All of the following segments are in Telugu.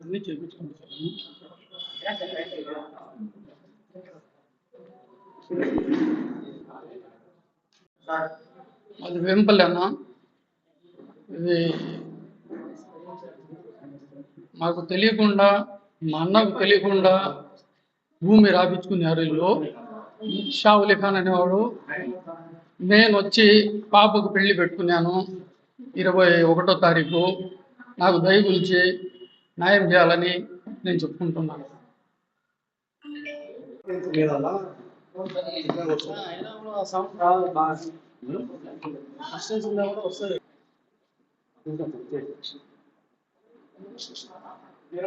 అన్నీ అది వెంపల్లి అన్న. ఇది మాకు తెలియకుండా మా అన్నకు తెలియకుండా భూమి రాపించుకున్నారు ఇల్లు షావులి ఖాన్ అనేవాడు నేను వచ్చి పాపకు పెళ్ళి పెట్టుకున్నాను. ఇరవై ఒకటో తారీఖు నాకు దయ గురించి న్యాయం చేయాలని నేను చెప్పుకుంటున్నాను. వస్తుంది అది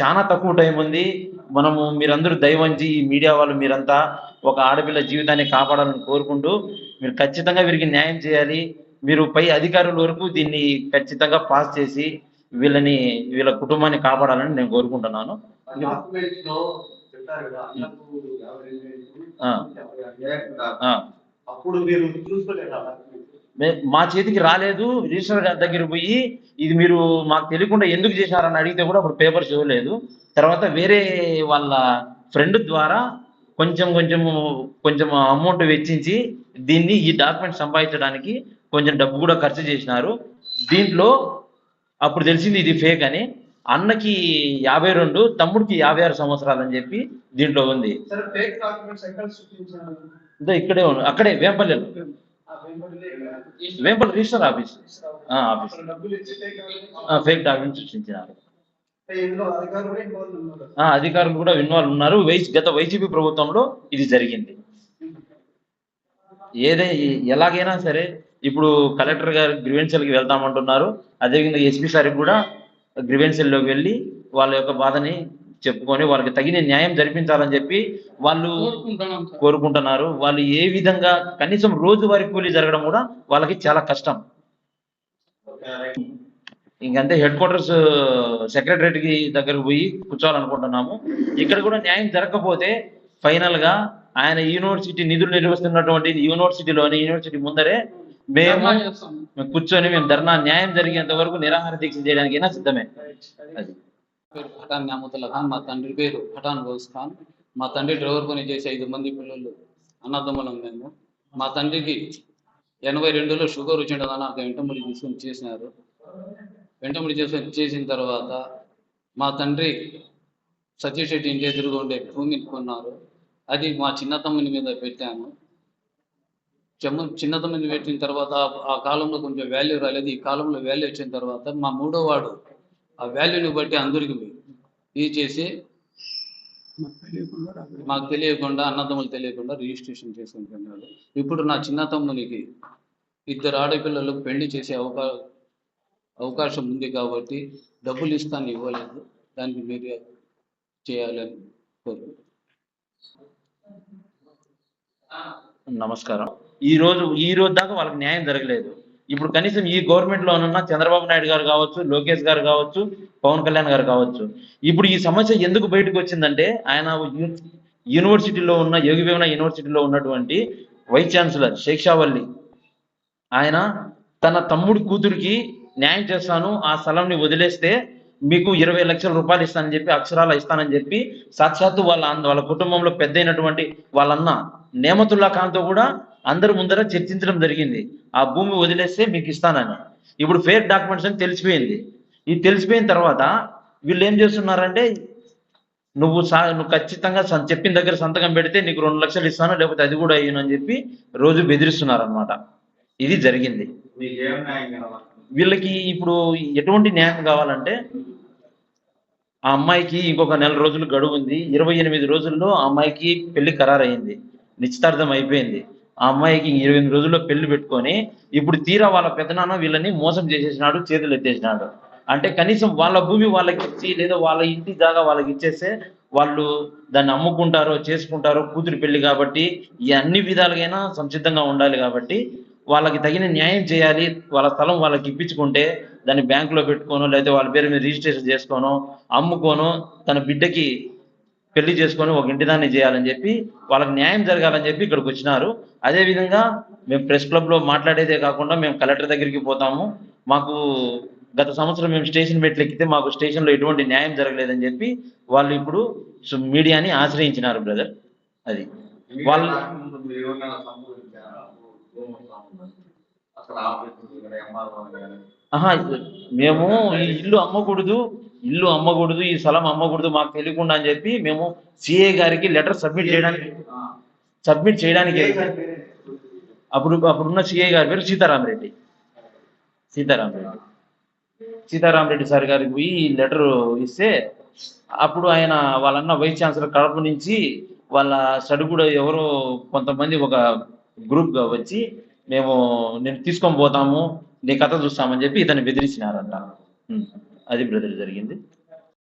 చాలా తక్కువ టైం ఉంది. మనము మీరందరూ దయవంచి ఈ మీడియా వాళ్ళు మీరంతా ఒక ఆడపిల్ల జీవితాన్ని కాపాడాలని కోరుకుంటూ మీరు ఖచ్చితంగా వీరికి న్యాయం చేయాలి. మీరు పై అధికారుల వరకు దీన్ని ఖచ్చితంగా పాస్ చేసి వీళ్ళని వీళ్ళ కుటుంబాన్ని కాపాడాలని నేను కోరుకుంటున్నాను. మే- చేతికి రాలేదు రిజిస్టర్ గారి దగ్గర పోయి ఇది మీరు మాకు తెలియకుండా ఎందుకు చేశారని అడిగితే కూడా అప్పుడు పేపర్స్ ఇవ్వలేదు తర్వాత వేరే వాళ్ళ ఫ్రెండ్ ద్వారా కొంచెం కొంచెం కొంచెం అమౌంట్ వెచ్చించి దీన్ని ఈ డాక్యుమెంట్ సంపాదించడానికి కొంచెం డబ్బు కూడా ఖర్చు చేసినారు. దీంట్లో అప్పుడు తెలిసింది ఇది ఫేక్ అని. అన్నకి యాభై రెండు తమ్ముడికి యాభై ఆరు సంవత్సరాలు అని చెప్పి దీంట్లో ఉంది. డాక్యుమెంట్స్ ఇదో ఇక్కడే ఉంది అక్కడే వేంపల్లిలో. వెంబడిలే Vempalli register office office fake fake document సృష్టించినారు అధికారులు కూడా ఇన్వాల్వ్ ఉన్నారు. గత వైసీపీ ప్రభుత్వంలో ఇది జరిగింది. ఏదై ఎలాగైనా సరే ఇప్పుడు కలెక్టర్ గారు గ్రివెన్షియల్కి వెళ్తామంటున్నారు అదేవిధంగా ఎస్పీ సార్కి కూడా గ్రివెన్షియల్లోకి వెళ్ళి వాళ్ళ యొక్క బాధని చెప్పుకొని వాళ్ళకి తగిన న్యాయం జరిపించాలని చెప్పి వాళ్ళు కోరుకుంటున్నారు. వాళ్ళు ఏ విధంగా కనీసం రోజువారీ కూలీ జరగడం కూడా వాళ్ళకి చాలా కష్టం. ఇంకంతే హెడ్ క్వార్టర్స్ సెక్రటరేట్కి దగ్గరకు పోయి కూర్చోవాలనుకుంటున్నాము. ఇక్కడ కూడా న్యాయం జరగకపోతే ఫైనల్గా ఆయన యూనివర్సిటీ నిధులు నిర్వహిస్తున్నటువంటి యూనివర్సిటీలోని యూనివర్సిటీ ముందరే మేము కూర్చొని మేము ధర్నా న్యాయం జరిగేంత వరకు నిరాహార దీక్ష చేయడానికైనా సిద్ధమే. అది. పేరు పఠాన్ న్యామతుల్లా ఖాన్ మా తండ్రి పేరు పఠాన్ గౌస్ ఖాన్. మా తండ్రి డ్రైవర్ పని చేసే ఐదు మంది పిల్లలు అన్నదమ్ములం మేము. మా తండ్రికి ఎనభై రెండులో షుగర్ వచ్చిండగా నాకు వెంటముడి తీసుకొని చేసినారు. వెంటముడి చేసుకొని చేసిన తర్వాత మా తండ్రి సతీష్ రెడ్డి ఇంటి ఎదురుగా ఉండే భూమిని కొన్నారు. అది మా చిన్న తమ్ముని మీద పెట్టాను. చెమ్మ చిన్న తమ్ముని పెట్టిన తర్వాత ఆ- కాలంలో కొంచెం వాల్యూ రాలేదు. ఈ కాలంలో వాల్యూ వచ్చిన తర్వాత మా మూడో వాడు ఆ వాల్యూని బట్టి అందరికి ఇది చేసి మాకు తెలియకుండా మాకు తెలియకుండా అన్నదమ్ములు తెలియకుండా రిజిస్ట్రేషన్ చేసుకుంటున్నాడు ఇప్పుడు నా చిన్న తమ్మునికి ఇద్దరు ఆడపిల్లలకు పెళ్ళి చేసే అవకా అవకాశం ఉంది కాబట్టి డబ్బులు ఇస్తాను ఇవ్వలేదు. దానికి మీరు చేయాలని కోరుకుంటున్నాను. నమస్కారం. ఈ రోజు ఈ రోజు దాకా వాళ్ళకి న్యాయం జరగలేదు. ఇప్పుడు కనీసం ఈ గవర్నమెంట్లో ఉన్న చంద్రబాబు నాయుడు గారు కావచ్చు లోకేష్ గారు కావచ్చు పవన్ కళ్యాణ్ గారు కావచ్చు. ఇప్పుడు ఈ సమస్య ఎందుకు బయటకు వచ్చిందంటే ఆయన యూనివర్సిటీలో ఉన్న యోగివేమన యూనివర్సిటీలో ఉన్నటువంటి వైస్ ఛాన్సలర్ శేక్షావల్లి ఆయన తన తమ్ముడి కూతురికి న్యాయం చేస్తాను ఆ స్థలంని వదిలేస్తే మీకు ఇరవై లక్షల రూపాయలు ఇస్తానని చెప్పి అక్షరాలు ఇస్తానని చెప్పి సాక్షాత్తు వాళ్ళ వాళ్ళ కుటుంబంలో పెద్ద అయినటువంటి వాళ్ళన్న నేమతుల్లా ఖాన్తో కూడా అందరి ముందర చర్చించడం జరిగింది. ఆ భూమి వదిలేస్తే మీకు ఇస్తానని. ఇప్పుడు ఫేక్ డాక్యుమెంట్స్ అని తెలిసిపోయింది. ఇది తెలిసిపోయిన తర్వాత వీళ్ళు ఏం చేస్తున్నారంటే నువ్వు సా నువ్వు ఖచ్చితంగా చెప్పిన దగ్గర సంతకం పెడితే నీకు రెండు లక్షలు ఇస్తాను లేకపోతే అది కూడా అయ్యను అని చెప్పి రోజు బెదిరిస్తున్నారు అనమాట ఇది జరిగింది. వీళ్ళకి ఇప్పుడు ఎటువంటి న్యాయం కావాలంటే ఆ అమ్మాయికి ఇంకొక నెల రోజులు గడువు ఉంది. ఇరవై ఎనిమిది రోజుల్లో ఆ అమ్మాయికి పెళ్ళి ఖరారయింది. నిశ్చితార్థం అయిపోయింది. ఆ అమ్మాయికి ఇరవై ఎనిమిది రోజుల్లో పెళ్ళి పెట్టుకొని ఇప్పుడు తీరా వాళ్ళ పెదనాన్న వీళ్ళని మోసం చేసేసినాడు చేతులు ఎత్తేసినాడు. అంటే కనీసం వాళ్ళ భూమి వాళ్ళకి ఇచ్చి లేదా వాళ్ళ ఇంటి జాగా వాళ్ళకి ఇచ్చేస్తే వాళ్ళు దాన్ని అమ్ముకుంటారో చేసుకుంటారో కూతురు పెళ్ళి కాబట్టి ఈ అన్ని విధాలుగైనా సంసిద్ధంగా ఉండాలి కాబట్టి వాళ్ళకి తగిన న్యాయం చేయాలి వాళ్ళ స్థలం వాళ్ళకి ఇప్పించుకుంటే దాన్ని బ్యాంకులో పెట్టుకోను లేకపోతే వాళ్ళ పేరు మీద రిజిస్ట్రేషన్ చేసుకోను అమ్ముకోను తన బిడ్డకి పెళ్ళి చేసుకొని ఒక ఇంటి దాన్ని చేయాలని చెప్పి వాళ్ళకి న్యాయం జరగాలని చెప్పి ఇక్కడికి వచ్చినారు. అదే విధంగా మేము ప్రెస్ క్లబ్లో మాట్లాడేదే కాకుండా మేము కలెక్టర్ దగ్గరికి పోతాము. మాకు గత సంవత్సరం మేము స్టేషన్ ఎక్కితే మాకు స్టేషన్లో ఎటువంటి న్యాయం జరగలేదని చెప్పి వాళ్ళు ఇప్పుడు సు- మీడియాని ఆశ్రయించినారు బ్రదర్. అది. వాళ్ళ మేము ఈ ఇల్లు అమ్మకూడదు ఇల్లు అమ్మకూడదు ఈ స్థలం అమ్మకూడదు మాకు తెలియకుండా అని చెప్పి మేము సిఏ గారికి లెటర్ సబ్మిట్ చేయడానికి సబ్మిట్ చేయడానికి అప్పుడు అప్పుడున్న సిఐ గారి పేరు సీతారామరెడ్డి సీతారామరెడ్డి సీతారామరెడ్డి సార్ గారికి పోయి లెటర్ ఇస్తే అప్పుడు ఆయన వాళ్ళన్న వైస్ ఛాన్సలర్ కడప నుంచి వాళ్ళ సడుగుడు ఎవరో కొంతమంది ఒక గ్రూప్గా వచ్చి మేము నేను తీసుకొని పోతాము నీ కథ చూస్తామని చెప్పి ఇతన్ని బెదిరించినారంట. అది బ్రదర్ జరిగింది